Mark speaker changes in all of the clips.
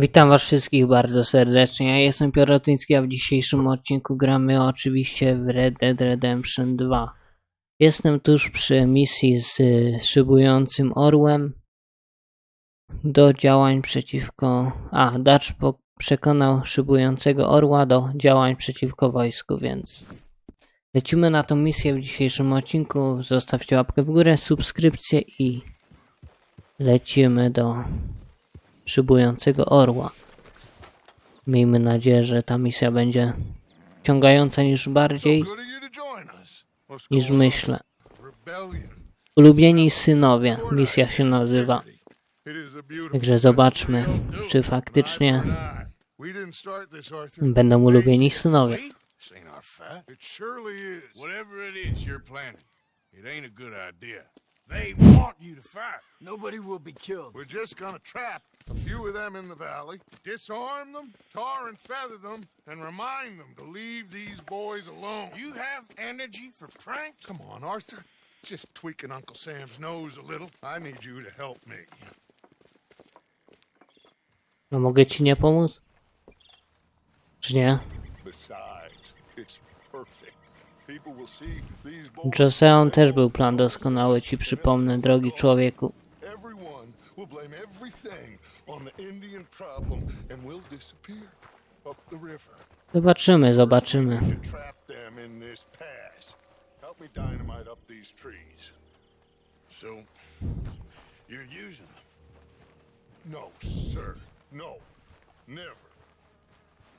Speaker 1: Witam was wszystkich bardzo serdecznie. Ja jestem Pierotyński, a w dzisiejszym odcinku gramy oczywiście w Red Dead Redemption 2. Jestem tuż przy misji z y, szybującym orłem do działań przeciwko... A, po- przekonał szybującego orła do działań przeciwko wojsku, więc... Lecimy na tą misję w dzisiejszym odcinku. Zostawcie łapkę w górę, subskrypcję i lecimy do szybującego orła. Miejmy nadzieję, że ta misja będzie ciągająca niż bardziej niż myślę. Ulubieni synowie misja się nazywa. Także zobaczmy, czy faktycznie będą ulubieni synowie.
Speaker 2: It surely is.
Speaker 3: Whatever it is you're planning, it ain't a good idea. They want you to fight.
Speaker 4: Nobody will be killed.
Speaker 2: We're just gonna trap a few of them in the valley, disarm them, tar and feather them, and remind them to leave these boys alone.
Speaker 3: You have energy for pranks?
Speaker 2: Come on, Arthur. Just tweaking Uncle Sam's nose a little. I need you to help me.
Speaker 1: No mogę ci nie pomóc? Czy nie?
Speaker 2: Besides, it's perfect.
Speaker 1: Joseon też był plan doskonały, ci przypomnę, drogi człowieku. Zobaczymy, zobaczymy.
Speaker 2: No, sir. No. Never.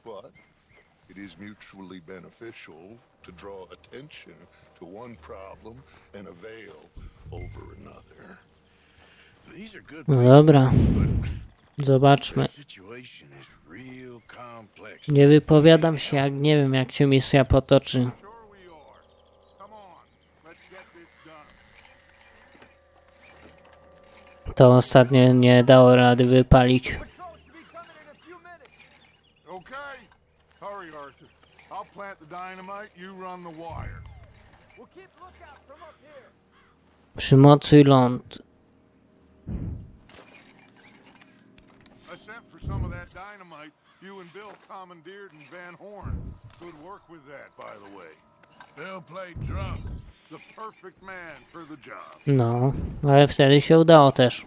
Speaker 2: But it is mutually beneficial to draw attention to one problem and avail over another.
Speaker 3: These are good
Speaker 1: No dobra, zobaczmy. Nie wypowiadam się, jak nie wiem, jak się misja potoczy. To ostatnio nie dało rady wypalić.
Speaker 4: Patrol should be coming in a few minutes.
Speaker 2: Okay. Hurry, Arthur. I'll plant the dynamite, you run the wire.
Speaker 4: We'll keep lookout from up here.
Speaker 1: Przymocuj ląd.
Speaker 2: I sent for some of that dynamite you and Bill commandeered in Van Horn. Good work with that, by the way.
Speaker 3: They'll play drunk.
Speaker 2: The perfect man for the job.
Speaker 1: No, ale wtedy się udało też.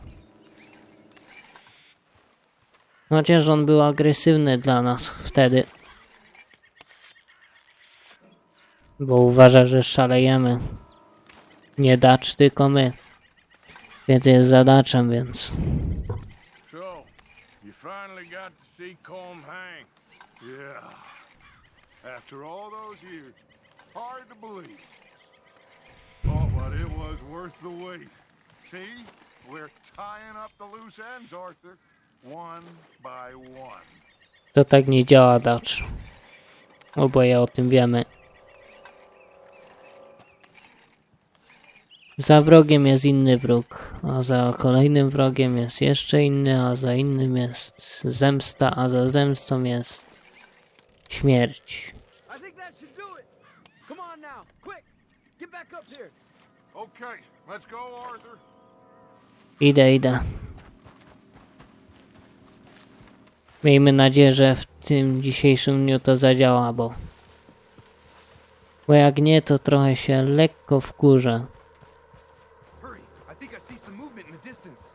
Speaker 1: Chociaż on był agresywny dla nas wtedy. Bo uważa, że szalejemy. Nie dacz, tylko my. Więc jest zadaczem, więc...
Speaker 3: So, you finally got to see Colm hang.
Speaker 2: Yeah. After all those years, hard to believe. Oh, but it was worth the wait. See? We're tying up the loose ends, Arthur. One by one.
Speaker 1: To tak nie działa, dacz. Oboje o tym wiemy. Za wrogiem jest inny wróg, a za kolejnym wrogiem jest jeszcze inny, a za innym jest zemsta, a za zemstą jest śmierć. Idę, idę. Miejmy nadzieję, że w tym dzisiejszym dniu to zadziała, bo... Bo jak nie, to trochę się lekko wkurzę.
Speaker 5: Hurry! I think I see some movement in the distance.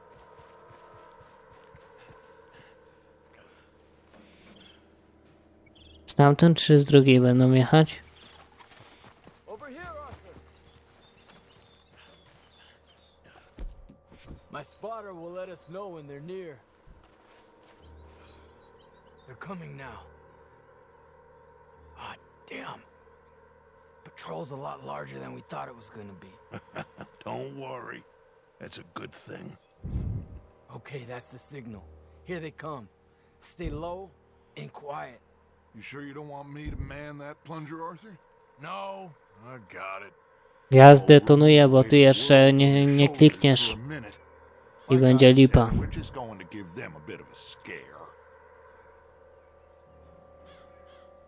Speaker 1: Stamtąd czy z drugiej będą jechać?
Speaker 4: My spotter will let us know when they're near. They're coming now. Ah, damn. Patrol's a lot larger than we thought it was gonna be.
Speaker 2: Don't worry. That's a good thing.
Speaker 4: Okay, that's the signal. Here they come. Stay low and quiet.
Speaker 2: You sure you don't want me to man that plunger, Arthur?
Speaker 3: No, I got it.
Speaker 1: Ja zdetonuję, bo ty jeszcze nie, nie klikniesz i będzie lipa.
Speaker 2: We're just going to give them a bit of a scare.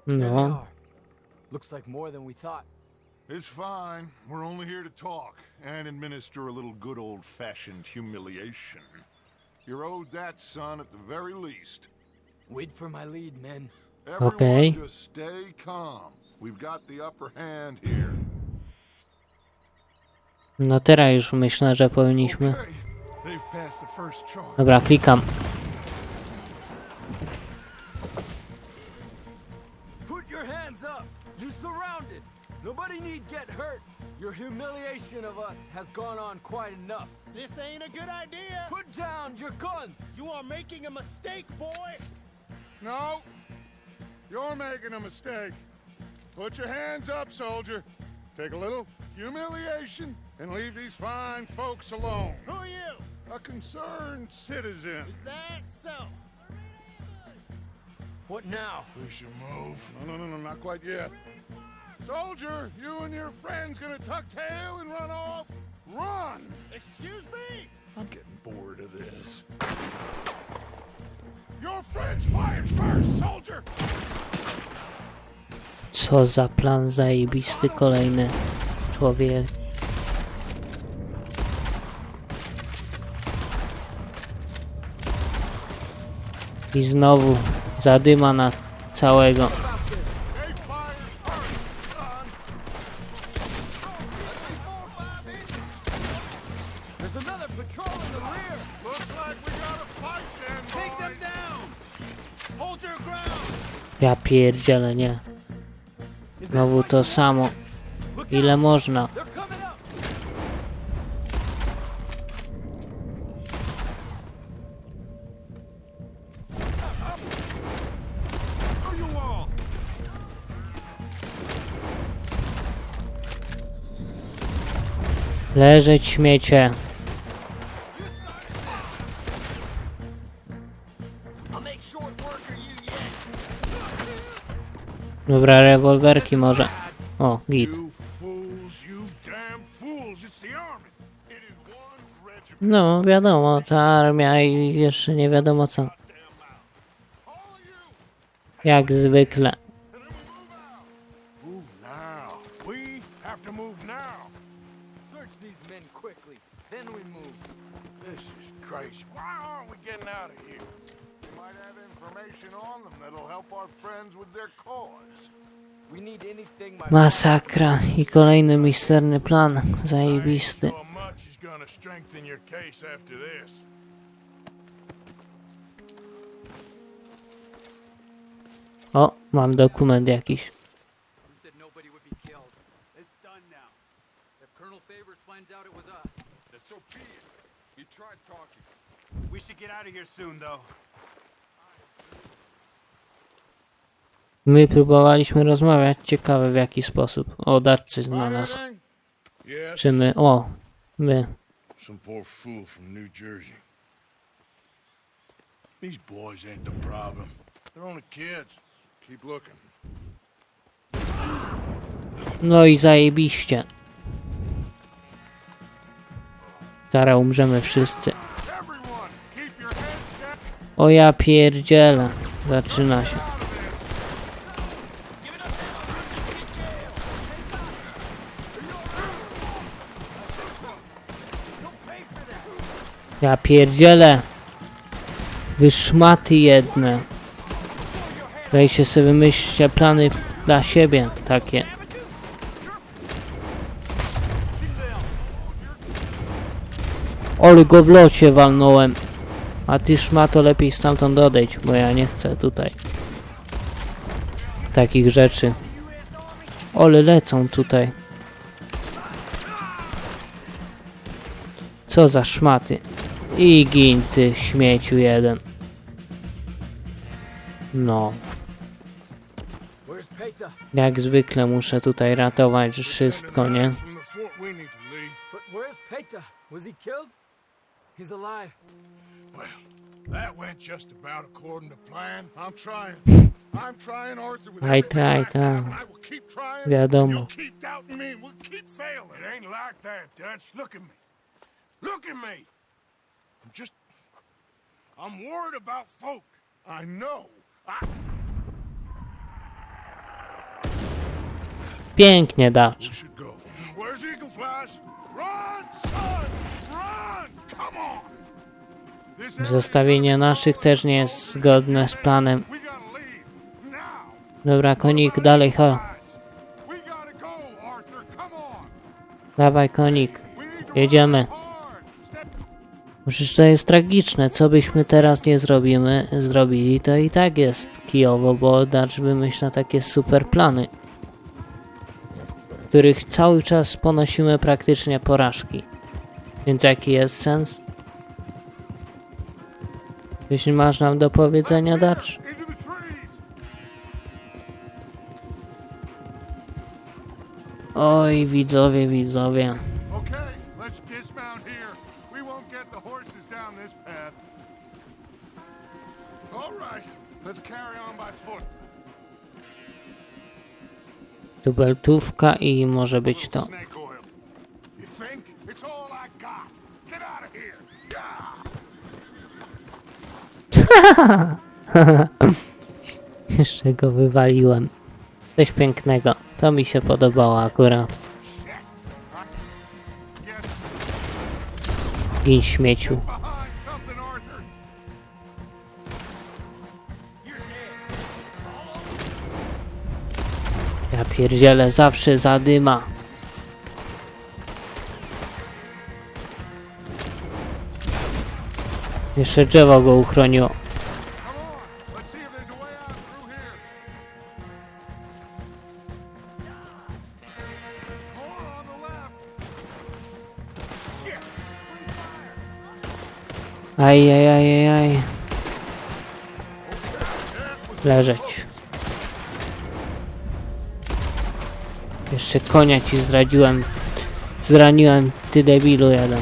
Speaker 4: There they
Speaker 1: No.
Speaker 4: Looks like more than we thought.
Speaker 2: It's fine. We're only here to talk and administer a little good old fashioned humiliation. You're owed that, son, at the very least.
Speaker 4: Wait for my lead, men.
Speaker 2: Everyone
Speaker 1: Okay. No teraz już myślę, że powinniśmy. Dobra, klikam.
Speaker 4: Put your hands up. You're surrounded. Nobody need get hurt. Your humiliation of us has gone on quite enough.
Speaker 6: This ain't a good idea.
Speaker 4: Put down your guns.
Speaker 6: You are making a mistake, boy.
Speaker 2: No, you're making a mistake. Put your hands up, soldier. Take a little humiliation and leave these fine folks alone.
Speaker 6: Who are you?
Speaker 2: A concerned citizen.
Speaker 6: Is that so?
Speaker 4: What now?
Speaker 3: We should move.
Speaker 2: No, no, no, no, not quite yet. Soldier, you and your friends gonna tuck tail and run off? Run!
Speaker 6: Excuse me?
Speaker 2: I'm getting bored of this. Your friends fired first, soldier!
Speaker 1: Co za plan zajebisty kolejny człowiek. I znowu zadyma na całego. Ja pierdzielę, nie. Znowu to samo. Ile można? Leżeć śmiecie. Dobra, rewolwerki może. O, git. No, wiadomo, ta armia i jeszcze nie wiadomo co. Jak zwykle. Masakra i kolejny misterny plan. Zajebisty. O, mam dokument jakiś.
Speaker 6: We should get out of here soon, though.
Speaker 1: My próbowaliśmy rozmawiać. Ciekawe w jaki sposób. O, darcy
Speaker 2: Find
Speaker 1: znalazł. Czy my? O, my.
Speaker 3: Some poor fool from New Jersey. These boys ain't the problem. They're only kids.
Speaker 2: Keep looking.
Speaker 1: No i zajebiście. Zaraz umrzemy wszyscy. O ja pierdzielę. Zaczyna się. Ja pierdzielę. Wy szmaty jedne. Weźcie sobie wymyślcie plany dla siebie takie. Ole go w locie walnąłem. A ty szmato lepiej stamtąd odejdź, bo ja nie chcę tutaj. Takich rzeczy. Ole lecą tutaj. Co za szmaty. I gin ty śmieciu jeden. No. Jak zwykle muszę tutaj ratować wszystko, nie? I try,
Speaker 2: trying.
Speaker 1: Wiadomo.
Speaker 3: Look at me. I'm just. I'm worried about folk.
Speaker 2: I know. I,
Speaker 1: Pięknie dacz.
Speaker 3: Where's Eagle Flies?
Speaker 2: Run, son! Run! Come on!
Speaker 1: Zostawienie naszych też nie jest zgodne z planem. Dobra, konik, dalej, ho. Dawaj, konik. Jedziemy. Przecież to jest tragiczne. Co byśmy teraz nie zrobimy, zrobili, to i tak jest kijowo, bo Dacz wymyśla takie super plany, w których cały czas ponosimy praktycznie porażki. Więc jaki jest sens? Jeśli masz nam do powiedzenia,
Speaker 2: trees.
Speaker 1: Oj, widzowie, widzowie.
Speaker 2: Horses down this path. All right, let's carry on by foot.
Speaker 1: Dubeltówka i może być to. Jeszcze go wywaliłem. Coś pięknego. To mi się podobało akurat. Gin śmieciu. Ja pierdzielę, zawsze zadyma. Jeszcze drzewo go uchroniło. Aj, aj, aj, aj, aj. Leżeć. Jeszcze konia ci zdradziłem. Zraniłem, ty debilu jeden.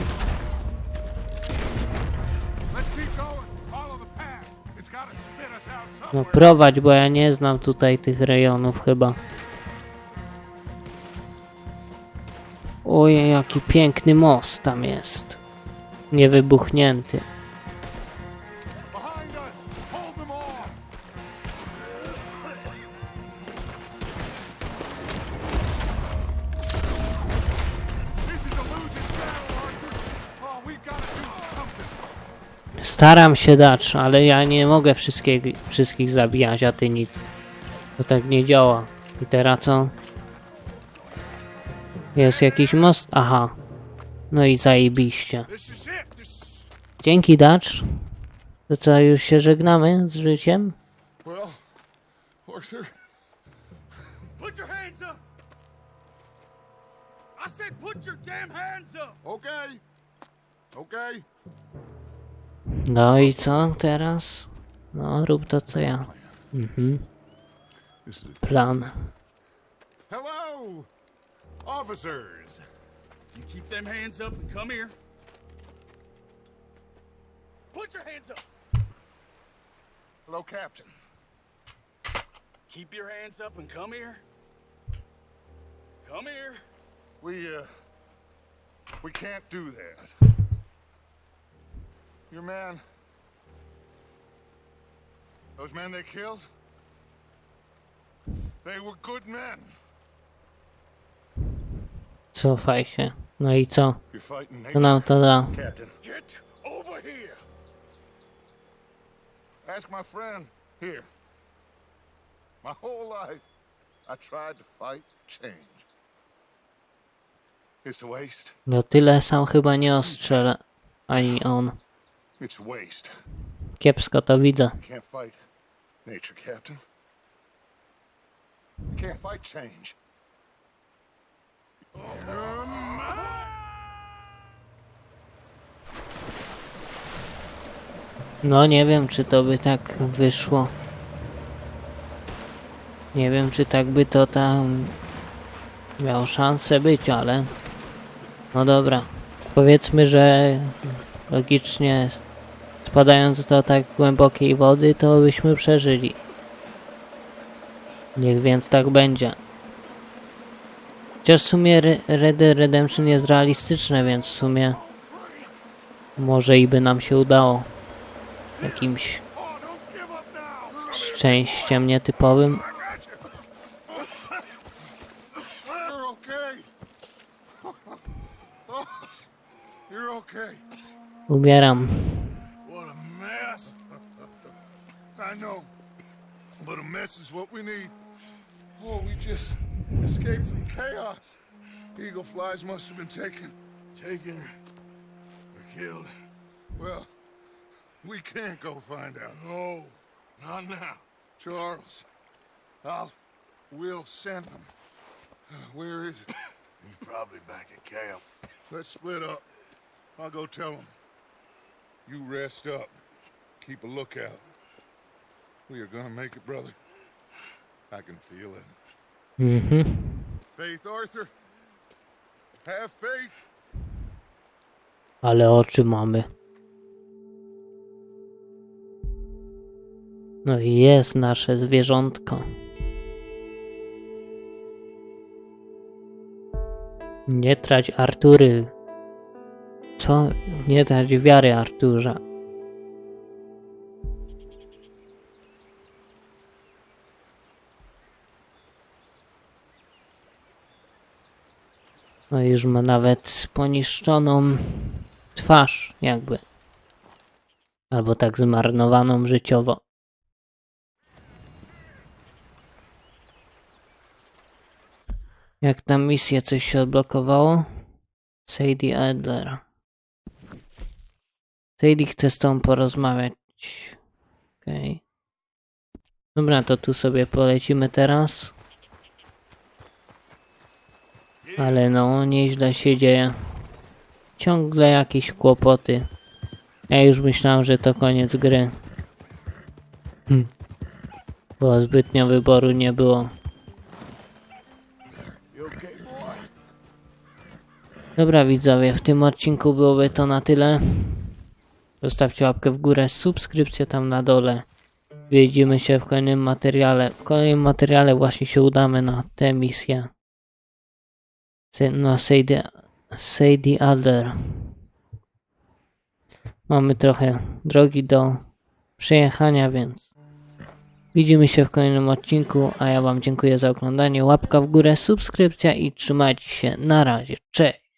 Speaker 1: No prowadź, bo ja nie znam tutaj tych rejonów chyba. Ojej, jaki piękny most tam jest. Niewybuchnięty. Staram się dać, ale ja nie mogę wszystkich, wszystkich zabijać, a ty nic. To tak nie działa. I teraz co? Jest jakiś most? Aha. No i zajebiście. Dzięki, Dacz. To co, już się żegnamy z życiem?
Speaker 2: Well, Arthur,
Speaker 3: Put your hands up. I said, put your damn hands up.
Speaker 2: okay. Okay.
Speaker 1: No i co teraz? No, rób to co ja. Mhm. Plan.
Speaker 2: Hello, officers.
Speaker 3: You keep them hands up and come here. Put your hands up.
Speaker 2: Hello, Captain.
Speaker 3: Keep your hands up and come here. Come here.
Speaker 2: We, uh, we can't do that. Your man, those men they killed, they were good men.
Speaker 1: Cofaj się. No i co? Co
Speaker 2: nature,
Speaker 1: nam to da?
Speaker 3: Get over here.
Speaker 2: Ask my friend here. My whole life, I tried to fight change. It's a waste.
Speaker 1: No tyle sam chyba nie ostrzelę. Ani on.
Speaker 2: It's waste.
Speaker 1: Kiepsko to widzę.
Speaker 2: Can't fight nature, Captain. Can't fight change.
Speaker 1: No nie wiem, czy to by tak wyszło. Nie wiem, czy tak by to tam miało szansę być, ale no dobra. Powiedzmy, że logicznie spadając do tak głębokiej wody, to byśmy przeżyli. Niech więc tak będzie. Chociaż w sumie Re- Red Dead Redemption jest realistyczne, więc w sumie może i by nam się udało jakimś szczęściem nietypowym. Umieram.
Speaker 2: Mess is what we need. Oh, we just escaped from chaos. Eagle flies must have been taken.
Speaker 3: Taken or killed?
Speaker 2: Well, we can't go find out.
Speaker 3: No, not now.
Speaker 2: Charles, I'll, we'll send them. Uh, where is it?
Speaker 3: He's probably back at camp.
Speaker 2: Let's split up. I'll go tell them. You rest up. Keep a lookout. We are gonna make it, brother. I can feel it.
Speaker 1: Mhm.
Speaker 2: Faith, Arthur. Have faith.
Speaker 1: Ale oczy mamy. No i jest nasze zwierzątko. Nie trać Artury. Co? Nie trać wiary Arturze. No już ma nawet poniszczoną twarz, jakby. Albo tak zmarnowaną życiowo. Jak tam misję coś się odblokowało? Sadie Adler. Sadie chce z tą porozmawiać. Okej. Dobra, to tu sobie polecimy teraz. Ale no, nieźle się dzieje. Ciągle jakieś kłopoty. Ja już myślałem, że to koniec gry. Hm. Bo zbytnio wyboru nie było. Dobra widzowie, w tym odcinku byłoby to na tyle. Zostawcie łapkę w górę, subskrypcję tam na dole. Widzimy się w kolejnym materiale. W kolejnym materiale właśnie się udamy na tę misję. Se- Na Sadie, Sadie Adler. Mamy trochę drogi do przejechania, więc widzimy się w kolejnym odcinku, a ja wam dziękuję za oglądanie. Łapka w górę, subskrypcja i trzymajcie się. Na razie. Cześć!